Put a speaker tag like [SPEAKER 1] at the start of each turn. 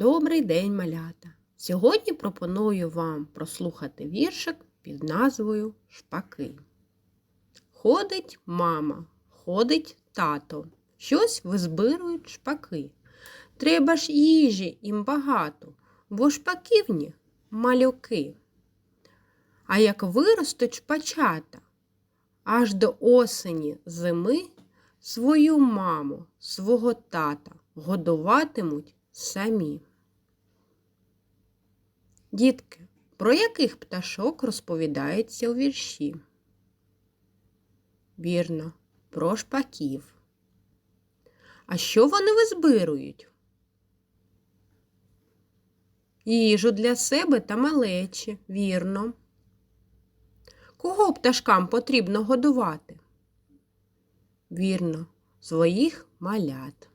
[SPEAKER 1] Добрий день, малята! Сьогодні пропоную вам прослухати віршик під назвою Шпаки. Ходить мама, ходить тато, щось визбирують шпаки. Треба ж їжі їм багато, бо шпаківні малюки. А як виростуть шпачата, аж до осені зими свою маму, свого тата годуватимуть самі. Дітки, про яких пташок розповідається у вірші? Вірно, про шпаків. А що вони визбирують? Їжу для себе та малечі, вірно. Кого пташкам потрібно годувати? Вірно, своїх малят.